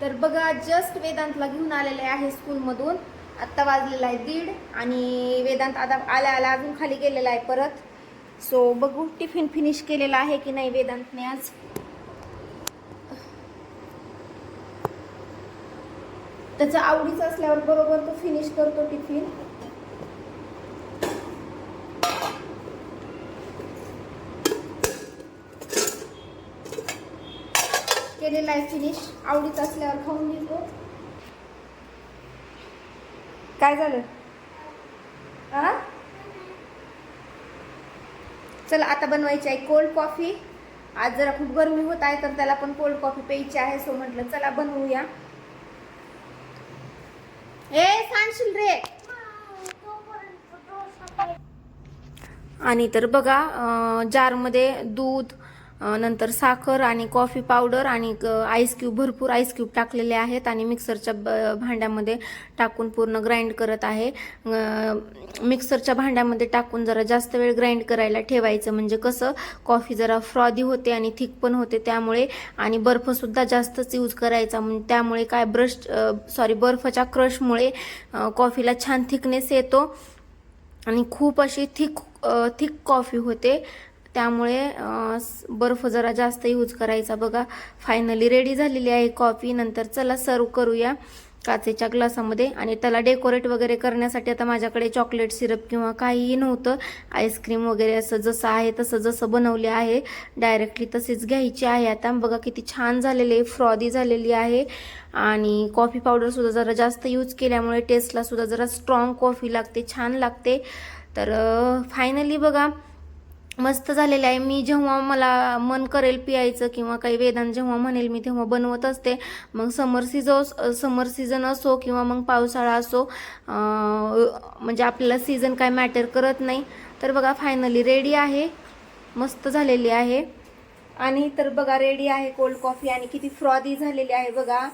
तर बघा जस्ट वेदांतला घेऊन आलेले आहे स्कूलमधून आत्ता वाजलेला आहे दीड आणि वेदांत आता आल्या आल्या अजून खाली गेलेला आहे परत. सो बघू टिफिन फिनिश केलेला आहे की नाही वेदांतने आज? त्याचा आवडीच असल्यावर बरोबर तो फिनिश करतो टिफिन केलेला आहे फिनिश आवडीचं असल्यावर खाऊन घेतो. काय झालं? चला आता बनवायची आहे कोल्ड कॉफी आज जरा खूप गरमी होत आहे तर त्याला पण कोल्ड कॉफी प्यायची आहे सो म्हटलं चला बनवूया. ए सांगशील रे! आणि तर बघा जारमध्ये दूध नंतर साखर आणि कॉफी पावडर आणि क- आईस क्यूब भरपूर आईस क्यूब टाकलेले आहेत आणि मिक्सरच्या ब- भांड्यामध्ये टाकून पूर्ण ग्राइंड करत आहे. मिक्सरच्या भांड्यामध्ये टाकून जरा जास्त वेळ ग्राइंड करायला ठेवायचं. म्हणजे कसं कॉफी जरा फ्रॉदी होते आणि थिक पण होते त्यामुळे आणि बर्फसुद्धा जास्तच यूज करायचा. म्हणजे त्यामुळे काय ब्रश सॉरी बर्फच्या क्रशमुळे कॉफीला छान थिकनेस येतो. आणि खूप अशी थिक थिक कॉफी होते. त्यामुळे बर्फ जरा जास्त यूज करायचा बघा फायनली रेडी झालेली आहे कॉफी नंतर चला सर्व करूया काचेच्या ग्लासामध्ये. आणि त्याला डेकोरेट वगैरे करण्यासाठी आता माझ्याकडे चॉकलेट सिरप किंवा काहीही नव्हतं. आईस्क्रीम वगैरे असं जसं आहे तसं जसं बनवले आहे. डायरेक्टली तसेच घ्यायची आहे आता. बघा किती छान झालेले आहे. फ्रॉदी झालेली आहे. आणि कॉफी पावडरसुद्धा जरा जास्त यूज केल्यामुळे टेस्टलासुद्धा जरा स्ट्रॉंग कॉफी लागते छान लागते. तर फायनली बघा मस्त झालेलं आहे. मी जेव्हा मला मन करेल पियायचं किंवा काही वेदांत जेव्हा म्हणेल मी तेव्हा बनवत असते. मग समर सीझन समर सीझन असो किंवा मग पावसाळा असो म्हणजे आपल्याला सीझन काय मॅटर करत नाही. तर बघा फायनली रेडी आहे. मस्त झालेली आहे. आणि तर बघा रेडी आहे कोल्ड कॉफी आणि किती फ्रॉदी झालेली आहे बघा.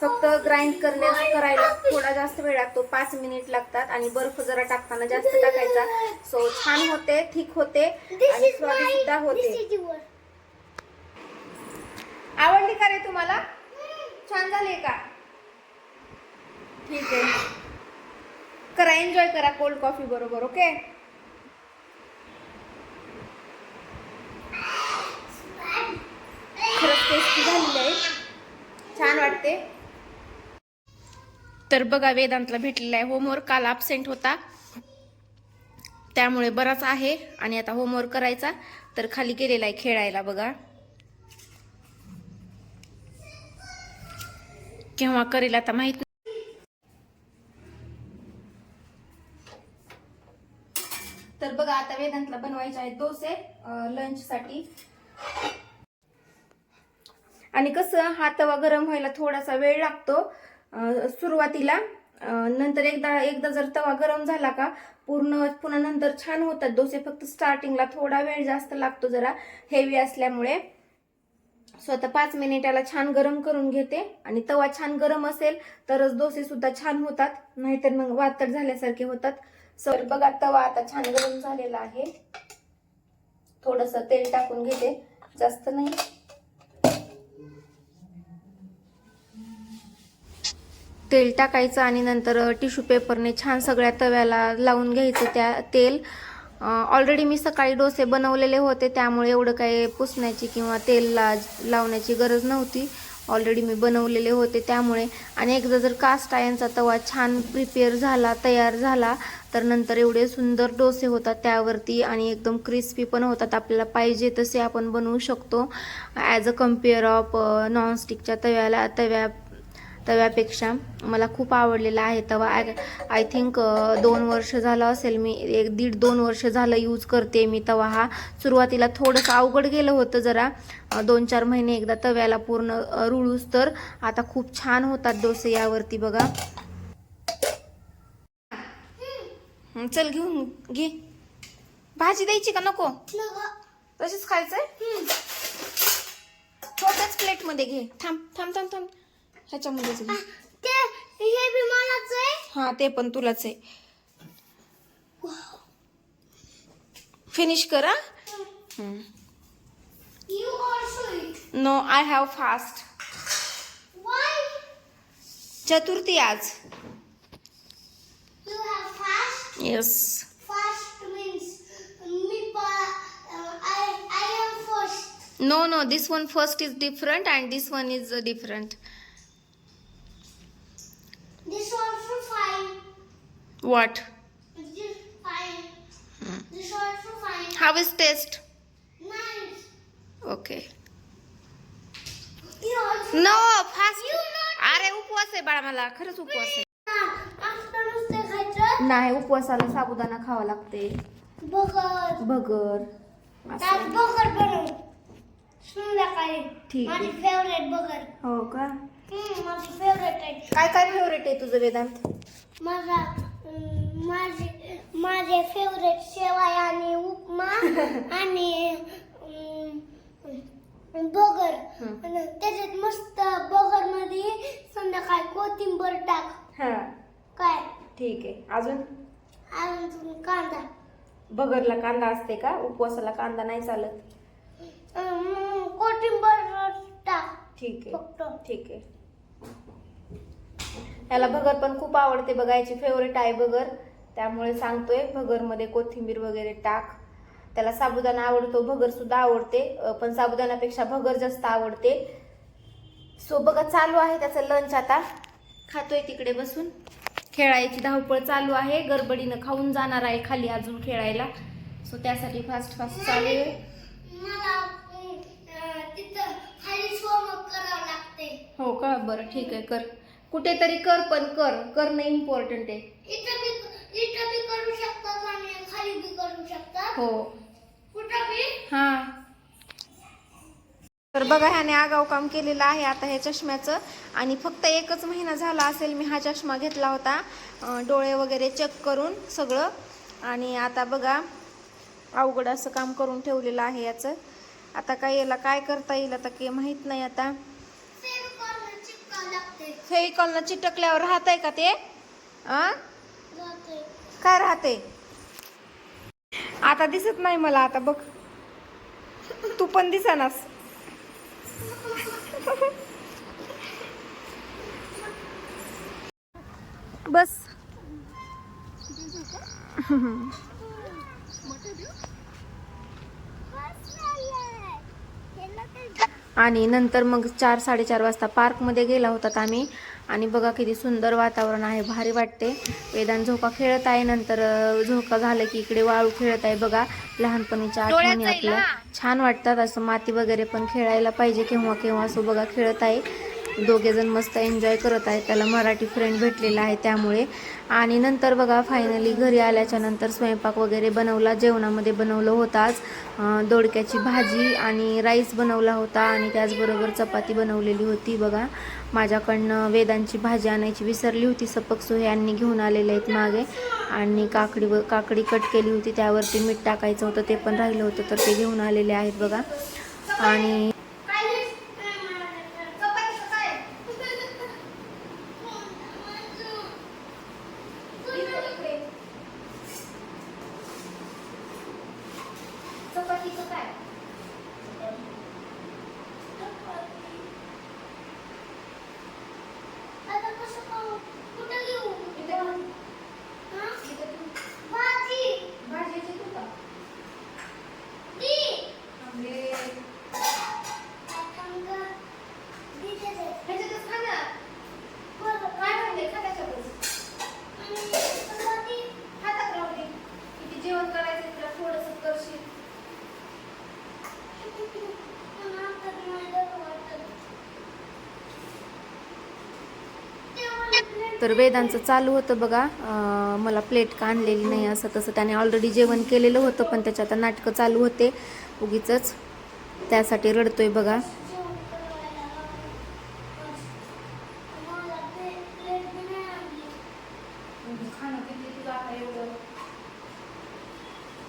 फक्त ग्राइंड करण्यास करायला थोडा जास्त वेळ लागतो. पाच मिनिट लागतात आणि बर्फ जरा टाकताना जास्त टाकायचा. सो छान होते थिक होते आणि सुद्धा होते. आवडली का रे तुम्हाला? छान झाले का? ठीक आहे. करा एन्जॉय करा कोल्ड कॉफी बरोबर ओके खरंच टेस्टी झालेली आहे छान वाटते तर बघा वेदांतला भेटलेला आहे. होमवर्क काल अबसेंट होता. त्यामुळे बराच आहे. आणि आता होमवर्क करायचा. तर खाली गेलेला आहे खेळायला बघा. केव्हा करेल आता माहीत नाही. तर बघा आता वेदांतला बनवायचे आहेत डोसे लंच साठी आणि कसं हा तवा गरम व्हायला थोडासा वेळ लागतो. सुरुवातीला नंतर एकदा एकदा जर तवा गरम झाला का पूर्ण पुन्हा नंतर छान होतात डोसे फक्त स्टार्टिंगला थोडा वेळ जास्त लागतो जरा हेवी असल्यामुळे. स्वतः पाच मिनिटाला छान गरम करून घेते आणि तवा छान गरम असेल तरच डोसे सुद्धा छान होतात नाहीतर मग वातड झाल्यासारखे होतात. सर बघा तवा आता छान गरम झालेला आहे. थोडस तेल टाकून घेते जास्त नाही. तेल टाकायचं आणि नंतर टिश्यू पेपरने छान सगळ्या तव्याला लावून घ्यायचं त्या तेल. ऑलरेडी मी सकाळी डोसे बनवलेले होते त्यामुळे एवढं काही पुसण्याची किंवा तेल ला लावण्याची गरज नव्हती. ऑलरेडी मी बनवलेले होते त्यामुळे. आणि एकदा जर कास्ट आयनचा तवा छान प्रिपेअर झाला तयार झाला तर नंतर एवढे सुंदर डोसे होतात त्यावरती आणि एकदम क्रिस्पी पण होतात. आपल्याला पाहिजे तसे आपण बनवू शकतो. ॲज अ कंपेअर ऑफ नॉनस्टिकच्या तव्याला तव्या तव्यापेक्षा मला खूप आवडलेला आहे. तवा आय आय थिंक दोन वर्ष झालं असेल मी एक दीड दोन वर्ष झालं यूज करते मी तवा हा. सुरुवातीला थोडंसं अवघड गेलं होतं जरा. दोन चार महिने एकदा तव्याला पूर्ण रुळूस तर आता खूप छान होतात डोसे यावरती बघा. हं, चल घेऊन घे. भाजी द्यायची का नको? तशीच खायचंय? छोट्याच प्लेटमध्ये घे. थांब थांब थांब थांब. ह्याच्यामध्येच घे ते हे बी मलाच आहे? हा ते पण तुलाच आहे. फिनिश करा you also eat no I have fast चतुर्थी आज. Fast. Yes. No no this one first is different and this one is different also fine. How is taste Nice. also. No fast अरे उपवास आहे बाळा मला. खरंच उपवास आहे. नाही उपवासाला साबुदाणा खावा लागते. बगर. असं. बगर बनव. संध्याकाळी. ठीक. माझी फेवरेट बगर. हो का? माझी फेवरेट आहे. काय काय फेवरेट आहे तुझं वेदांत? माझा माझे माझे फेवरेट शेवाय आणि उपमा आणि बगर. आणि त्याच्यात मस्त बगरमध्ये संध्याकाळी कोथिंबर टाक. हा. काय? ठीक आहे. अजून? अजून कांदा. भगरला कांदा असते का? उपवासाला कांदा नाही चालत? कोथिंबर टाक ठीक आहे. फक्त. ठीक आहे. याला भगर पण खूप आवडते बघायची. फेवरेट आहे भगर. त्यामुळे सांगतोय भगरमध्ये कोथिंबीर वगैरे टाक. त्याला साबुदाणा आवडतो भगर सुद्धा आवडते. पण साबुदाण्यापेक्षा भगर जास्त आवडते. सो बघा चालू आहे त्याचं लंच आता. खातोय तिकडे बसून. खेळायची धावपळ चालू आहे. गडबडीनं खाऊन जाणार आहे खाली अजून खेळायला. सो त्यासाठी फास्ट फास्ट चालू आहे. हो का? बरं ठीक आहे कर. कुठेतरी कर पण कर. करणं इम्पॉर्टंट आहे. इथं बी इथं बी करू शकतात आणि खाली बी करू शकतात. हो. कुठं बी? हा. तर बघा ह्याने आगाव काम केलेलं आहे आता हे चष्म्याचं. आणि फक्त एकच महिना झाला असेल मी हा चष्मा घेतला होता. अं, डोळे वगैरे चेक करून सगळं. आणि आता बघा अवघड असं काम करून ठेवलेलं आहे याचं. आता काय याला काय करता येईल आता काही माहीत नाही आता सेव करून चिपकावं लागते फेविकॉलनं चिटकल्यावर राहत आहे का ते? काय राहते आता दिसत नाही मला आता बघ. तू पण दिसनास. बस. आणि नंतर मग चार साडेचार वाजता पार्कमध्ये गेला होतात आम्ही. आणि बघा किती सुंदर वातावरण आहे भारी वाटते. वेदांत झोका खेळत आहे नंतर झोका झालं की इकडे वाळू खेळत आहे बघा. लहानपणीच्या आठवणी आपल्या. छान वाटतात असं माती वगैरे पण खेळायला पाहिजे केव्हा केव्हा असं बघा खेळत आहे. दोघेजण मस्त एन्जॉय करत आहेत. त्याला मराठी फ्रेंड भेटलेला आहे त्यामुळे. आणि नंतर बघा फायनली घरी आल्याच्यानंतर स्वयंपाक वगैरे बनवला. जेवणामध्ये बनवलं होताच आज. दोडक्याची भाजी आणि राईस बनवला होता आणि त्याचबरोबर चपाती बनवलेली होती बघा. माझ्याकडनं वेदांची भाजी आणायची विसरली होती. सपक सोहे यांनी घेऊन आलेले आहेत मागे. आणि काकडी व काकडी कट केली होती. त्यावरती मीठ टाकायचं होतं. ते पण राहिलं होतं तर ते घेऊन आलेले आहेत बघा. आणि चपातीचं काय आता कसं खाऊ? कुठं घेऊ? इथे ठेव. हा? इथे ठेव. भाजी भाजीची तू का दी. आंबे आपण ग- दी त्याच्यात. ह्याच्यातच खा ना बरं, काय म्हणते खा त्याच्यातच आणि चपाती. हातात राहू दे किती जेवण करायचं तुला थोडंसं करशील पण आता नाही बरं वाटत. तेव्हा प्लेट तर वेदांचं चालू होतं बघा. मला प्लेट का आणलेली नाही असं तसं त्याने ऑलरेडी जेवण केलेलं होतं पण त्याच्या आता नाटकं चालू होते. उगीच त्यासाठी रडतोय बघा जेवण करायला लावलं. मला प्लेट प्लेट बी नाही आणली.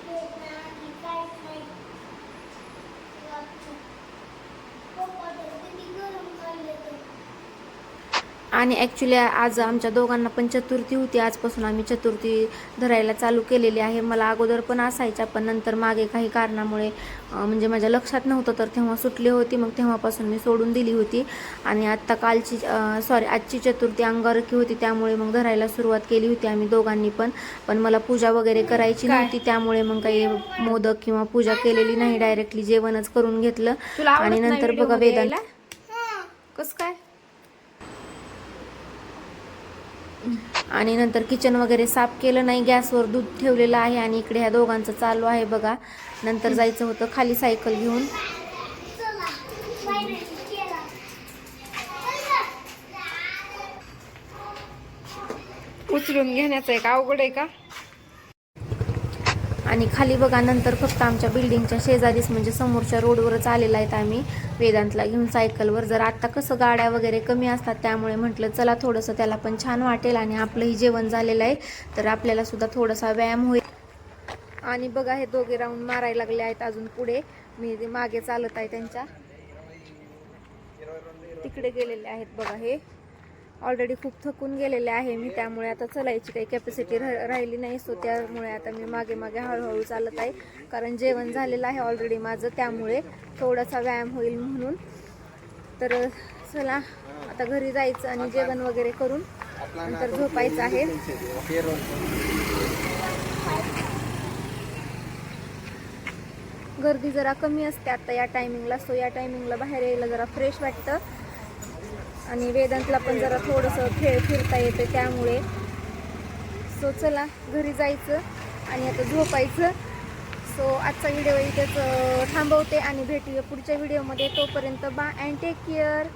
प्लेट नाही आणली, काहीच नाही. वाटतं. पप्पा तर किती गरम खाल्ले तर. आणि ॲक्च्युली आज आमच्या दोघांना पण चतुर्थी होती. आजपासून आम्ही चतुर्थी धरायला चालू केलेली आहे. मला अगोदर पण असायच्या पण नंतर मागे काही कारणामुळे म्हणजे माझ्या लक्षात नव्हतं. तर तेव्हा सुटली होती मग तेव्हापासून मी सोडून दिली होती. आणि आत्ता कालची सॉरी आजची चतुर्थी अंगारकी होती. त्यामुळे मग धरायला सुरुवात केली होती आम्ही दोघांनी पण. पण मला पूजा वगैरे करायची नव्हती. त्यामुळे मग काही मोदक किंवा पूजा केलेली नाही. डायरेक्टली जेवणच करून घेतलं. आणि नंतर बघा यायला? कस काय? आणि नंतर किचन वगैरे साफ केलं नाही गॅसवर दूध ठेवलेलं आहे आणि इकडे ह्या दोघांचं चालू आहे बघा. नंतर जायचं होतं खाली सायकल घेऊन. उचलून घेण्याचं एक अवघड आहे का? आणि खाली बघा नंतर फक्त आमच्या बिल्डिंगच्या शेजारीच म्हणजे समोरच्या रोडवरच आलेला आहेत आम्ही. वेदांतला घेऊन सायकलवर जर आत्ता कसं गाड्या वगैरे कमी असतात त्यामुळे म्हटलं चला थोडंसं त्याला पण छान वाटेल आणि आपलंही जेवण झालेलं आहे तर आपल्याला सुद्धा थोडासा व्यायाम होईल. आणि बघा हे दोघे राऊंड मारायला लागले आहेत अजून पुढे. मी ते मागे चालत आहे त्यांच्या. तिकडे गेलेले आहेत बघा हे. ऑलरेडी खूप थकून गेलेले आहे मी त्यामुळे आता चलायची काही कॅपॅसिटी राहिली नाही सो त्यामुळे आता मी मागे मागे हळूहळू चालत आहे. कारण जेवण झालेलं आहे ऑलरेडी माझं त्यामुळे थोडासा व्यायाम होईल म्हणून. तर चला आता घरी जायचं आणि जेवण वगैरे करून नंतर झोपायचं आहे. गर्दी जरा कमी असते आता या टायमिंगला सो या टायमिंगला बाहेर यायला जरा फ्रेश वाटतं. आणि वेदांतला पण जरा थोडंसं खेळ फिरता येतं त्यामुळे. सो चला घरी जायचं आणि आता झोपायचं. सो आजचा व्हिडिओ इथेच थांबवते आणि भेटूया पुढच्या व्हिडिओमध्ये तोपर्यंत बा अँड टेक केअर